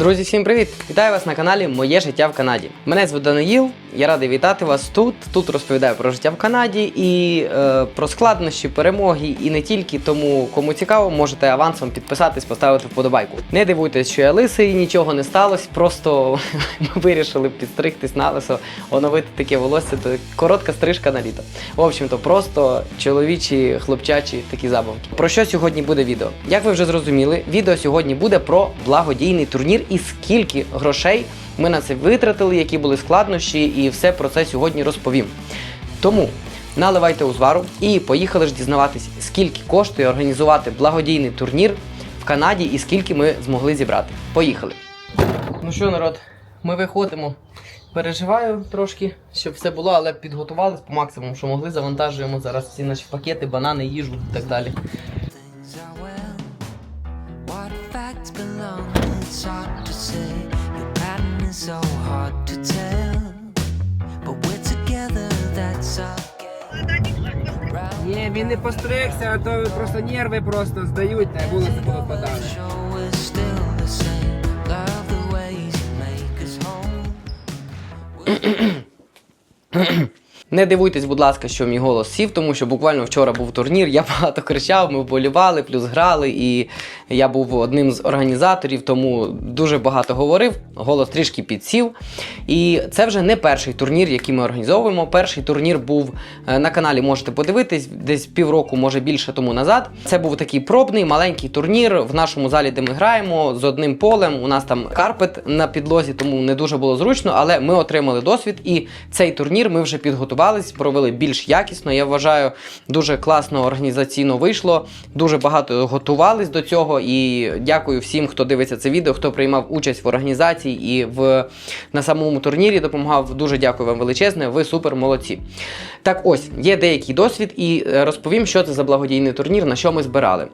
Друзі, всім привіт! Вітаю вас на каналі Моє життя в Канаді. Мене звуть Даниїл, я радий вітати вас тут. Тут розповідаю про життя в Канаді і е, про складнощі, перемоги, і не тільки. Тому, кому цікаво, можете авансом підписатись, поставити вподобайку. Не дивуйтесь, що я лисий, нічого не сталося. Просто ми вирішили підстригтись на лисо, оновити таке волосся. То коротка стрижка на літо. В общем-то, просто чоловічі, хлопчачі такі забавки. Про що сьогодні буде відео? Як ви вже зрозуміли, відео сьогодні буде про благодійний турнір і скільки грошей ми на це витратили, які були складнощі, і все про це сьогодні розповім. Тому наливайте узвару і поїхали ж дізнаватись, скільки коштує організувати благодійний турнір в Канаді і скільки ми змогли зібрати. Поїхали! Ну що, народ, ми виходимо. Переживаю трошки, щоб все було, але підготувались по максимуму, що могли. Завантажуємо зараз всі наші пакети, банани, їжу і так далі. It's hard to say. Your pattern is so hard to tell. But we're together, that's okay. Ні, він не постригся, а то просто нерви просто здають, та волоси будуть подати. Sure we're still the same. Love the ways you make us home. Не дивуйтесь, будь ласка, що мій голос сів, тому що буквально вчора був турнір, я багато кричав, ми вболівали, плюс грали, і я був одним з організаторів, тому дуже багато говорив, голос трішки підсів. І це вже не перший турнір, який ми організовуємо. Перший турнір був е, на каналі, можете подивитись, десь півроку, може більше тому назад. Це був такий пробний маленький турнір в нашому залі, де ми граємо з одним полем. У нас там карпет на підлозі, тому не дуже було зручно, але ми отримали досвід, і цей турнір ми вже підготувались, провели більш якісно. Я вважаю, дуже класно організаційно вийшло. Дуже багато готувались до цього. І дякую всім, хто дивиться це відео, хто приймав участь в організації і в на самому турнірі допомагав. Дуже дякую вам величезне. Ви супер молодці. Так, ось є деякий досвід, і е, розповім, що це за благодійний турнір, на що ми збирали.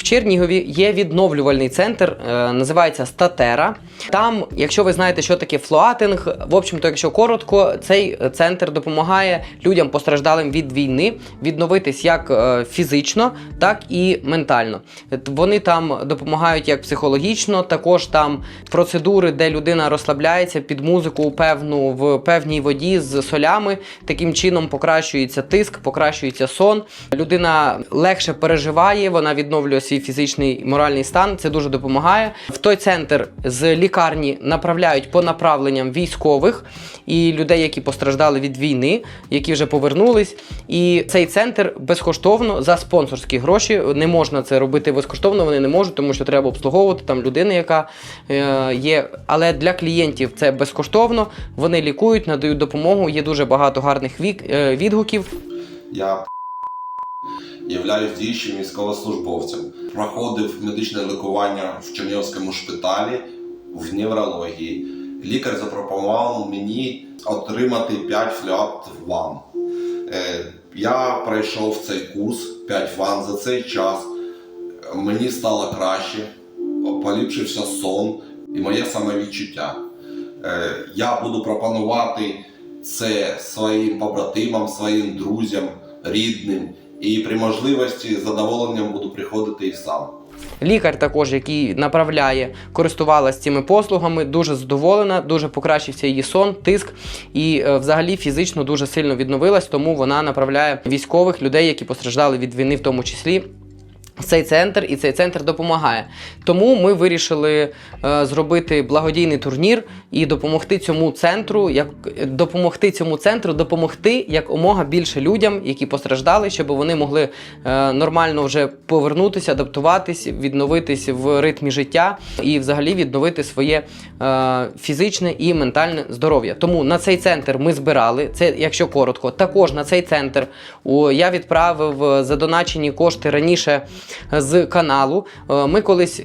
В Чернігові є відновлювальний центр, е, називається Статера. Там, якщо ви знаєте, що таке флоатинг, в общем-то, якщо коротко, цей центр допомагає людям постраждалим від війни відновитись як е, фізично, так і ментально. Вони там допомагають як психологічно, також там процедури, де людина розслабляється під музику певну в певній воді з солями. Таким чином покращується тиск, покращується сон. Людина легше переживає, вона відновлює свій фізичний моральний стан. Це дуже допомагає. В той центр з лікарні направляють по направленням військових і людей, які постраждали від війни, які вже повернулись. І цей центр безкоштовно за спонсорські гроші. Не можна це робити безкоштовно, вони не можуть, тому що треба обслуговувати там людину, яка е, є. Але для клієнтів це безкоштовно. Вони лікують, надають допомогу. Є дуже багато гарних вік, е, відгуків. Я являюсь діючим військовослужбовцем. Проходив медичне лікування в Чернігівському шпиталі в неврології. Лікар запропонував мені отримати 5 флят ван. Е, Я пройшов цей курс 5 ван за цей час. Мені стало краще, поліпшився сон і моє самовідчуття. Е, Я буду пропонувати це своїм побратимам, своїм друзям, рідним. І при можливості з задоволенням буду приходити і сам. Лікар, також, який направляє, користувалася цими послугами, дуже задоволена, дуже покращився її сон, тиск і е, взагалі фізично дуже сильно відновилась, тому вона направляє військових людей, які постраждали від війни, в тому числі. Цей центр і цей центр допомагає. Тому ми вирішили е, зробити благодійний турнір і допомогти цьому центру, як допомогти цьому центру, допомогти якомога більше людям, які постраждали, щоб вони могли е, нормально вже повернутися, адаптуватись, відновитись в ритмі життя і взагалі відновити своє е, фізичне і ментальне здоров'я. Тому на цей центр ми збирали. Це, якщо коротко, також на цей центр о, я відправив е, задоначені кошти раніше з каналу. Е, Ми колись.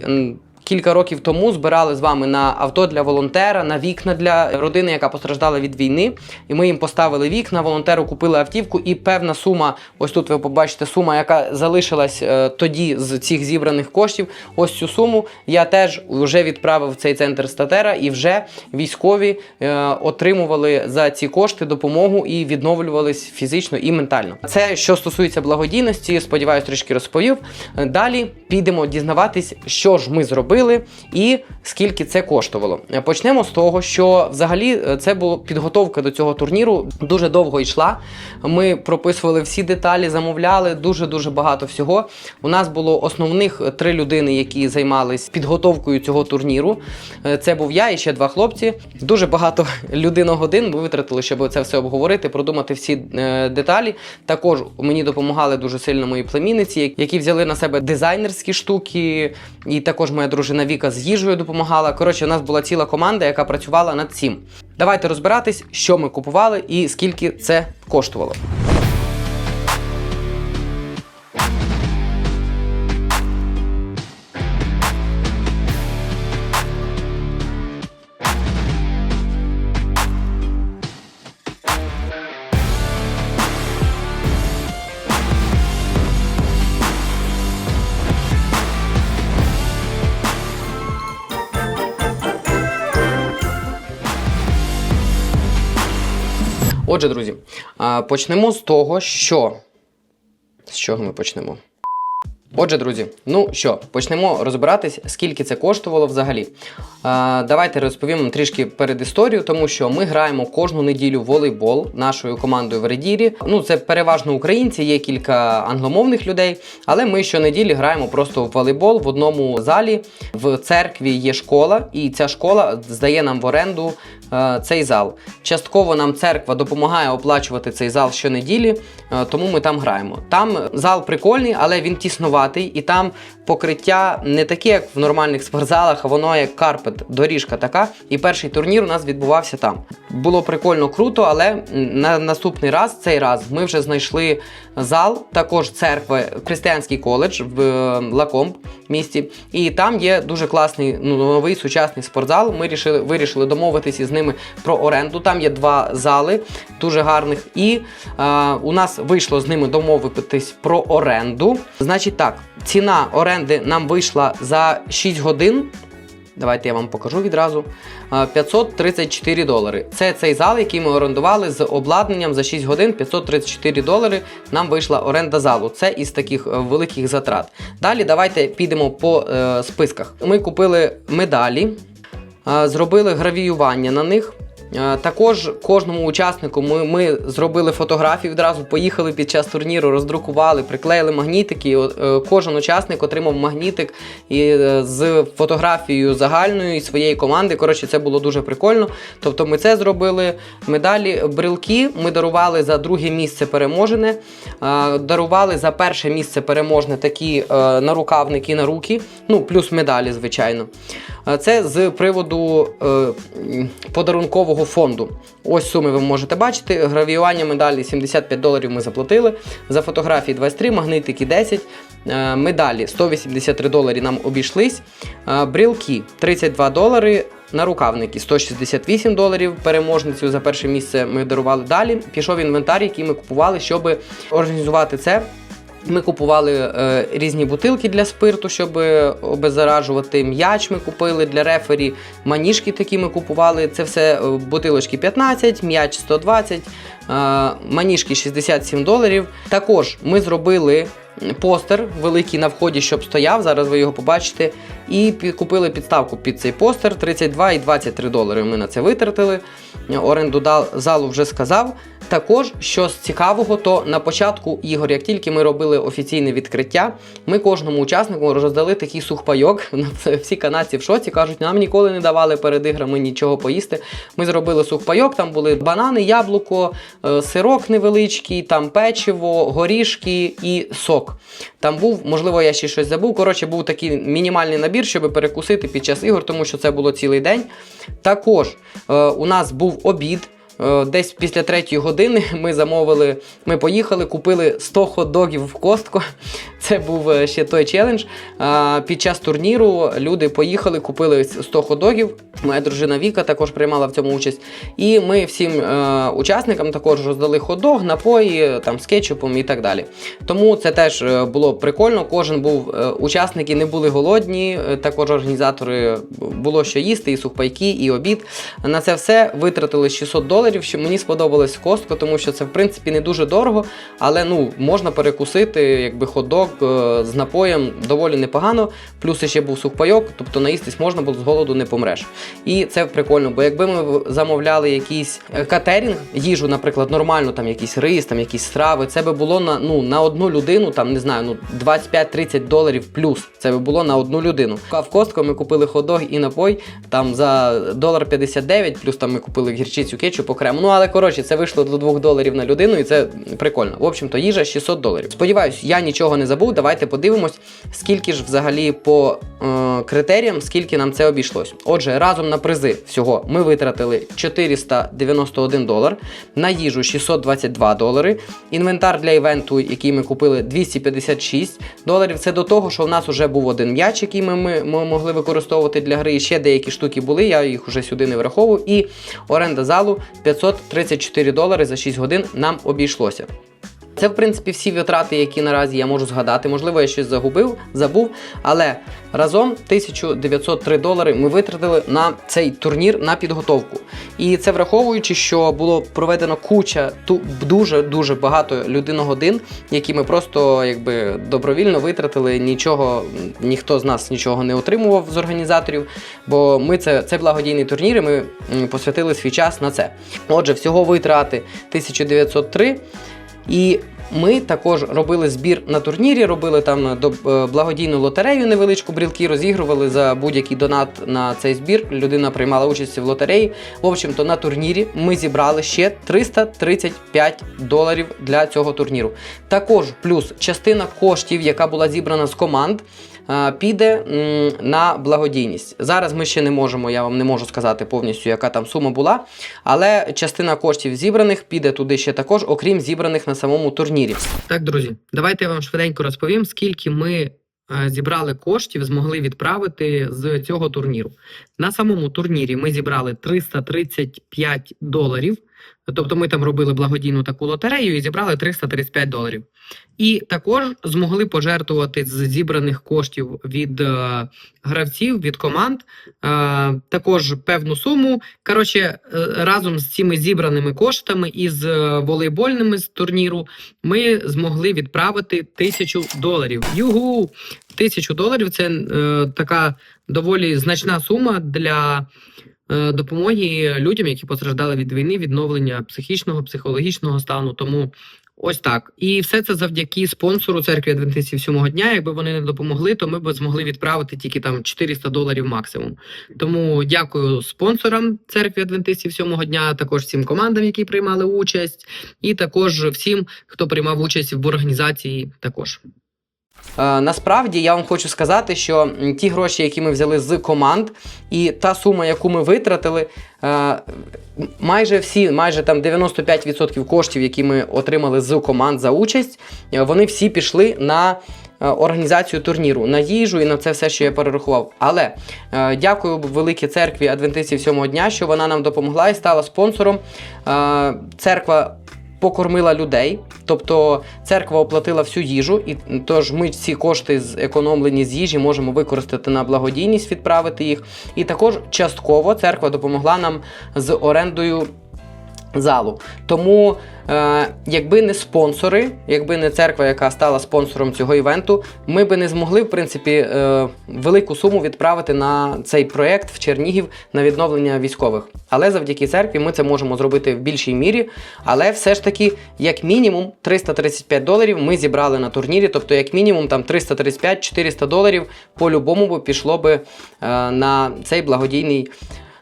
Кілька років тому збирали з вами на авто для волонтера, на вікна для родини, яка постраждала від війни. І ми їм поставили вікна, волонтеру купили автівку, і певна сума, ось тут ви побачите сума, яка залишилась е, тоді з цих зібраних коштів. Ось цю суму я теж вже відправив в цей центр статера, і вже військові е, отримували за ці кошти допомогу і відновлювались фізично і ментально. Це що стосується благодійності, сподіваюсь, трішки розповів. Е, Далі підемо дізнаватись, що ж ми зробили робили і скільки це коштувало. Почнемо з того, що взагалі е, це була підготовка до цього турніру дуже довго йшла. Ми прописували всі деталі, замовляли дуже дуже багато всього. У нас було основних е, три людини, які займались підготовкою цього турніру. Е, Це був я і ще два хлопці. Дуже багато людиногодин ми витратили, щоб це все обговорити, продумати всі деталі. Також мені допомагали дуже сильно мої племінниці, які взяли на себе дизайнерські штуки, і також моя дружина Віка з їжею допомагала. Коротше, у нас була ціла команда, яка працювала над цим. Давайте розбиратись, що ми купували і скільки це коштувало. Отже, друзі, почнемо з того, що. З чого ми почнемо? Отже, друзі, ну що, почнемо розбиратись, скільки це коштувало взагалі. А, давайте розповім трішки перед історію, тому що ми граємо кожну неділю волейбол нашою командою в Редірі. Ну, це переважно українці, є кілька англомовних людей, але ми щонеділі граємо просто в волейбол в одному залі. В церкві є школа, і ця школа здає нам в оренду цей зал. Частково нам церква допомагає оплачувати цей зал щонеділі, е, тому ми там граємо. Там зал прикольний, але він тіснуватий, і там покриття не таке, як в нормальних спортзалах, а воно як карпет, доріжка така. І перший турнір у нас відбувався там. Було прикольно круто, але на наступний раз, цей раз, ми вже знайшли зал, також церква, християнський коледж в е, Лакомб місті. І там є дуже класний ну, новий сучасний спортзал. Ми рішили, вирішили домовитися з ними про оренду. Там є два зали дуже гарних. І е, у нас вийшло з ними домовитись про оренду. Значить так, ціна оренди нам вийшла за 6 годин. Давайте я вам покажу відразу. Е, 534 долари. Це цей зал, який ми орендували з обладнанням за 6 годин. 534 долари. Нам вийшла оренда залу. Це із таких е, великих затрат. Далі давайте підемо по е, списках. Ми купили медалі, е, зробили гравіювання на них. Е, Також кожному учаснику ми, ми зробили фотографії відразу, поїхали під час турніру, роздрукували, приклеїли магнітики. і, е, Кожен учасник отримав магнітик і, е, з фотографією загальною і своєї команди. Коротше, це було дуже прикольно. Тобто ми це зробили. Медалі брелки ми дарували за друге місце переможене, дарували за перше місце переможне такі нарукавники на руки, ну плюс медалі, звичайно. Це з приводу е, фонду. Ось суми ви можете бачити. Гравіювання медалі 75 доларів ми заплатили. За фотографії 23, магнитики 10. е, Медалі 183 доларі нам обійшлись. Е, Брілки 32 долари. Нарукавники 168 доларів. Переможницю за перше місце ми дарували далі. Пішов інвентар, який ми купували, щоб організувати це. Ми купували е, різні бутилки для спирту, щоб обеззаражувати. М'яч ми купили для рефері. Маніжки такі ми купували. Це все е, бутилочки 15, м'яч 120, е, маніжки 67 доларів. Також ми зробили постер великий на вході, щоб стояв. Зараз ви його побачите. І купили підставку під цей постер 32 і 23 долари. Ми на це витратили. Оренду залу вже сказав. Також, що з цікавого, то на початку ігор, як тільки ми робили офіційне відкриття, ми кожному учаснику роздали такий сухпайок. Всі канадці в шоці кажуть, нам ніколи не давали перед іграми нічого поїсти. Ми зробили сухпайок, там були банани, яблуко, е, сирок невеличкий, там печиво, горішки і сок. Там був, можливо, я ще щось забув. Коротше, був такий мінімальний набір, щоб перекусити під час ігор, тому що це було цілий день. Також е, у нас був обід. Е, Десь після третьої години ми замовили, ми поїхали, купили 100 хот-догів в костку. Це був е, ще той челендж. Під час турніру люди поїхали, купили 100 хот-догів. Моя дружина Віка також приймала в цьому участь. І ми всім е, учасникам також роздали хот-дог, напої там, з кетчупом і так далі. Тому це теж е, було прикольно. Кожен був е, учасники не були голодні. е, Також організатори було що їсти, і сухпайки, і обід. На це все витратили 600 доларів. що мені сподобалось Костко, тому що це в принципі не дуже дорого, але ну можна перекусити якби хот-дог е, з напоєм доволі непогано. Плюс ще був сухпайок, тобто наїстись можна, бо з голоду не помреш. І це прикольно, бо якби ми замовляли якийсь е, катерінг, їжу, наприклад, нормально, там якийсь рис, там якісь страви, це би було на ну на одну людину, там не знаю, ну 25-30 доларів плюс. Це би було на одну людину. А в Костко ми купили хот-дог і напой там за долар 59, плюс там ми купили гірчицю кетчуп окремо. Ну але коротше, це вийшло до 2 доларів на людину, і це прикольно. В общем-то, їжа 600 доларів. Сподіваюсь, я нічого не забув. Давайте подивимось, скільки ж взагалі по е, критеріям, скільки нам це обійшлось. Отже, разом на призи всього ми витратили 491 долар, на їжу 622 долари, інвентар для івенту, який ми купили 256 доларів. Це до того, що в нас вже був один м'яч, який ми, ми, ми могли використовувати для гри. І ще деякі штуки були, я їх вже сюди не враховую. І оренда залу 534 долари за 6 годин нам обійшлося. Це, в принципі, всі витрати, які наразі я можу згадати. Можливо, я щось загубив, забув, але разом 1903 долари ми витратили на цей турнір на підготовку. І це враховуючи, що було проведено куча ту дуже дуже багато людиногодин, які ми просто якби добровільно витратили. Нічого ніхто з нас нічого не отримував з організаторів, бо ми це, це благодійний турнір, і ми посвятили свій час на це. Отже, всього витрати 1903. І ми також робили збір на турнірі, робили там до е, благодійну лотерею невеличку брілки, розігрували за будь-який донат на цей збір. Людина приймала участь в лотереї. В общем-то, на турнірі ми зібрали ще 335 доларів для цього турніру. Також плюс частина коштів, яка була зібрана з команд. Е, Піде на благодійність. Зараз ми ще не можемо, я вам не можу сказати повністю, яка там сума була, але частина коштів зібраних піде туди ще також, окрім зібраних на самому турнірі. Так, друзі, давайте я вам швиденько розповім, скільки ми е, зібрали коштів, змогли відправити з цього турніру. На самому турнірі ми зібрали 335 доларів. Тобто ми там робили благодійну таку лотерею і зібрали 335 доларів. І також змогли пожертвувати з зібраних коштів від е, гравців, від команд е, також певну суму. Коротше, е, разом з цими зібраними коштами і з волейбольними з турніру ми змогли відправити тисячу доларів. Югу! Тисячу доларів це така доволі значна сума для допомоги людям, які постраждали від війни, відновлення психічного, психологічного стану. Тому ось так. І все це завдяки спонсору церкві Адвентистів сьомого дня. Якби вони не допомогли, то ми б змогли відправити тільки там 400 доларів максимум. Тому дякую спонсорам церкві Адвентистів сьомого дня, також всім командам, які приймали участь, і також всім, хто приймав участь в організації. Також. Е, насправді я вам хочу сказати, що ті гроші, які ми взяли з команд, і та сума, яку ми витратили, е, майже всі, майже там 95% коштів, які ми отримали з команд за участь, е, вони всі пішли на. Організацію турніру на їжу і на це все, що я перерахував. Але дякую великій церкві Адвентистів сьомого дня, що вона нам допомогла і стала спонсором. Церква покормила людей, тобто церква оплатила всю їжу, і тож ми ці кошти зекономлені з їжі можемо використати на благодійність, відправити їх. І також частково церква допомогла нам з орендою залу. Тому, е, якби не спонсори, якби не церква, яка стала спонсором цього івенту, ми би не змогли, в принципі, е, велику суму відправити на цей проєкт в Чернігів на відновлення військових. Але завдяки церкві ми це можемо зробити в більшій мірі. Але все ж таки, як мінімум, 335 доларів ми зібрали на турнірі. Тобто, як мінімум, там 335-400 доларів по-любому пішло би е, на цей благодійний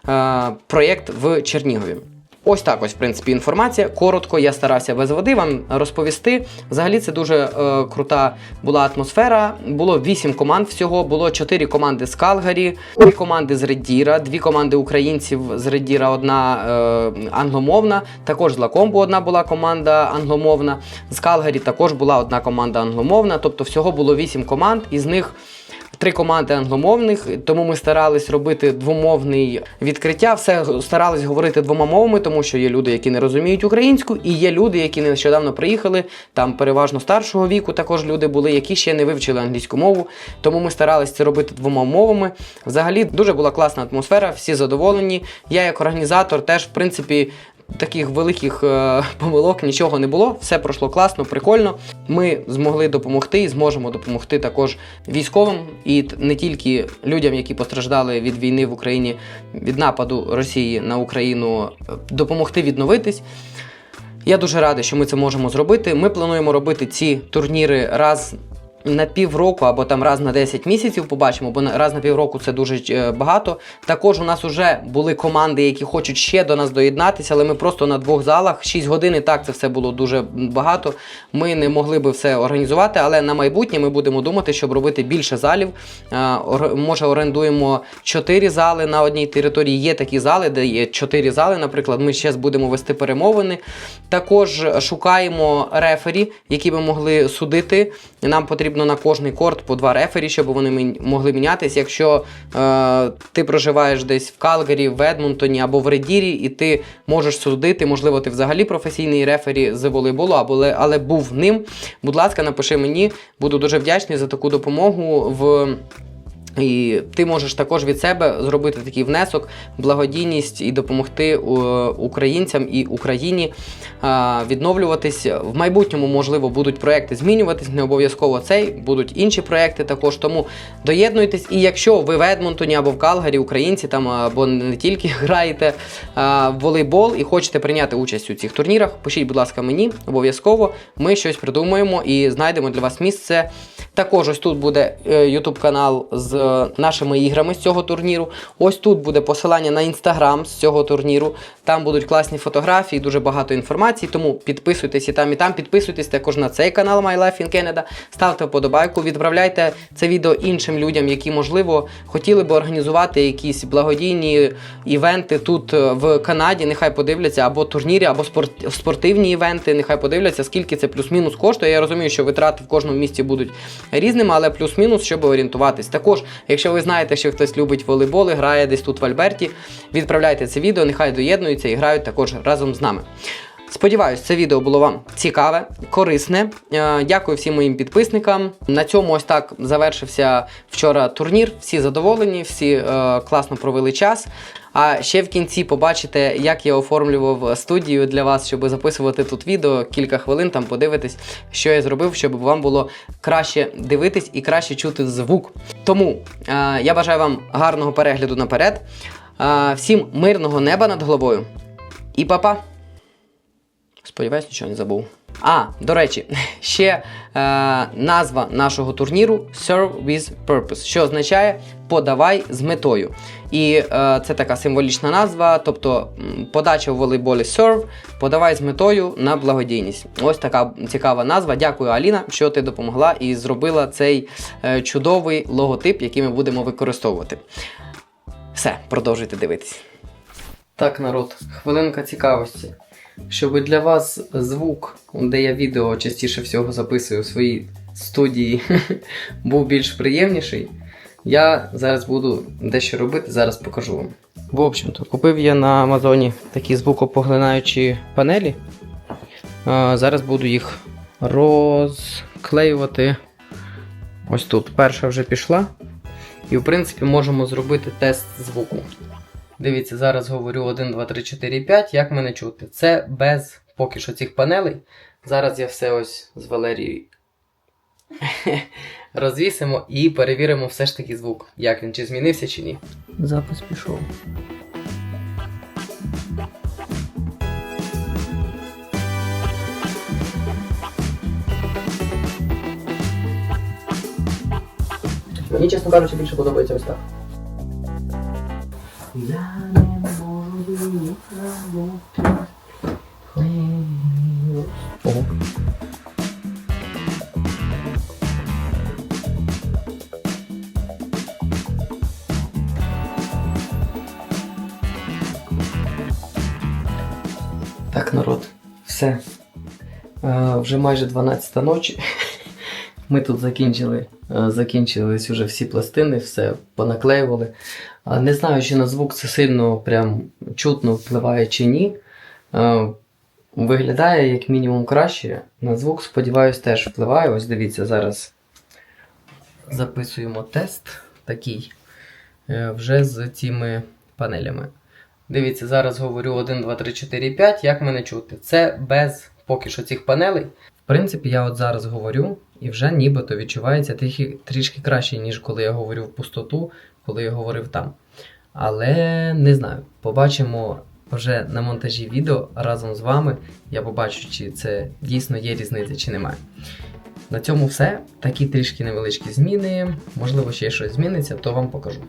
е, проєкт в Чернігові. Ось так ось, в принципі, інформація. Коротко я старався без води вам розповісти. Взагалі це дуже е, крута була атмосфера. Було 8 команд всього, було 4 команди з Калгарі, 3 команди з Реддіра, 2 команди українців з Реддіра, одна е, англомовна. Також з Лакомбу одна була команда англомовна. З Калгарі також була одна команда англомовна. Тобто всього було 8 команд, із них три команди англомовних, тому ми старались робити двомовний відкриття. Все старались говорити двома мовами, тому що є люди, які не розуміють українську, і є люди, які нещодавно приїхали. Там переважно старшого віку також люди були, які ще не вивчили англійську мову. Тому ми старались це робити двома мовами. Взагалі дуже була класна атмосфера, всі задоволені. Я, як організатор, теж в принципі. Таких великих е, помилок нічого не було. Все пройшло класно, прикольно. Ми змогли допомогти і зможемо допомогти також військовим і не тільки людям, які постраждали від війни в Україні від нападу Росії на Україну, е, допомогти відновитись. Я дуже радий, що ми це можемо зробити. Ми плануємо робити ці турніри раз на півроку або там раз на 10 місяців. Побачимо, бо раз на півроку це дуже е, багато. Також у нас вже були команди, які хочуть ще до нас доєднатися, але ми просто на двох залах 6 годин. І так це все було дуже багато. Ми не могли би все організувати, але на майбутнє ми будемо думати, щоб робити більше залів. Може, орендуємо 4 зали на одній території. Є такі зали, де є 4 зали. Наприклад, ми ще будемо вести перемовини. Також шукаємо рефері, які би могли судити. Нам потрібно на кожний корт по два рефері, щоб вони могли мінятися. Якщо е, ти проживаєш десь в Калгарі, в Едмонтоні або в Редірі, і ти можеш судити, можливо, ти взагалі професійний рефері з волейболу, або, але був ним. Будь ласка, напиши мені, буду дуже вдячний за таку допомогу в. І ти можеш також від себе зробити такий внесок, благодійність і допомогти е, українцям і Україні е, відновлюватись. В майбутньому, можливо, будуть проекти змінюватись, не обов'язково цей, будуть інші проекти також. Тому доєднуйтесь. І якщо ви в Едмонтоні або в Калгарі, українці там або не тільки граєте е, в волейбол і хочете прийняти участь у цих турнірах, пишіть, будь ласка, мені обов'язково. Ми щось придумаємо і знайдемо для вас місце. Також ось тут буде YouTube канал з нашими іграми з цього турніру. Ось тут буде посилання на інстаграм з цього турніру. Там будуть класні фотографії, дуже багато інформації. Тому підписуйтесь і там, і там. Підписуйтесь також на цей канал My Life in Canada. Ставте вподобайку, відправляйте це відео іншим людям, які, можливо, хотіли би організувати якісь благодійні івенти тут е, в Канаді. Нехай подивляться або турніри, або спорт- спортивні івенти. Нехай подивляться, скільки це плюс-мінус коштує. Я розумію, що витрати в кожному місті будуть різними, але плюс-мінус, щоб орієнтуватись. Також, якщо ви знаєте, що хтось любить волейбол і грає десь тут в Альберті, відправляйте це відео, нехай доєднуються і грають також разом з нами. Сподіваюсь, це відео було вам цікаве, корисне. Е, Дякую всім моїм підписникам. На цьому ось так завершився вчора турнір. Всі задоволені, всі е, класно провели час. А ще в кінці побачите, як я оформлював студію для вас, щоб записувати тут відео. Кілька хвилин там подивитись, що я зробив, щоб вам було краще дивитись і краще чути звук. Тому е, я бажаю вам гарного перегляду наперед. Е, всім мирного неба над головою. І па-па! Сподіваюсь, нічого не забув. А, до речі, ще е, назва нашого турніру Serve with Purpose, що означає подавай з метою. І е, це така символічна назва, тобто подача в волейболі Serve, подавай з метою на благодійність. Ось така цікава назва. Дякую, Аліна, що ти допомогла і зробила цей е, чудовий логотип, який ми будемо використовувати. Все, продовжуйте дивитись. Так, народ, хвилинка цікавості. Щоб для вас звук, де я відео частіше всього записую в своїй студії, був більш приємніший, я зараз буду дещо робити, зараз покажу вам. В общем-то, купив я на Амазоні такі звукопоглинаючі панелі. А, зараз буду їх розклеювати. Ось тут. Перша вже пішла. І, в принципі, можемо зробити тест звуку. Дивіться, зараз говорю 1, 2, 3, 4, 5. Як мене чути? Це без поки що цих панелей. Зараз я все ось з Валерією розвісимо і перевіримо все ж таки звук, як він, чи змінився, чи ні. Запис пішов. Мені, чесно кажучи, більше подобається ось так. Я не можу Ого. Так, народ, все. Е, вже майже 12 ночі. Ми тут закінчили, е, закінчились вже всі пластини, все понаклеювали. Не знаю, чи на звук це сильно прям чутно впливає чи ні. Е, Виглядає як мінімум краще. На звук, сподіваюсь, теж впливає. Ось дивіться, зараз записуємо тест такий е, вже з цими панелями. Дивіться, зараз говорю 1, 2, 3, 4, 5. Як мене чути? Це без поки що цих панелей. В принципі, я от зараз говорю, і вже нібито відчувається трішки, трішки краще, ніж коли я говорю в пустоту, коли я говорив там. Але не знаю, побачимо вже на монтажі відео разом з вами. Я побачу, чи це дійсно є різниця, чи немає. На цьому все. Такі трішки невеличкі зміни. Можливо, ще щось зміниться, то вам покажу.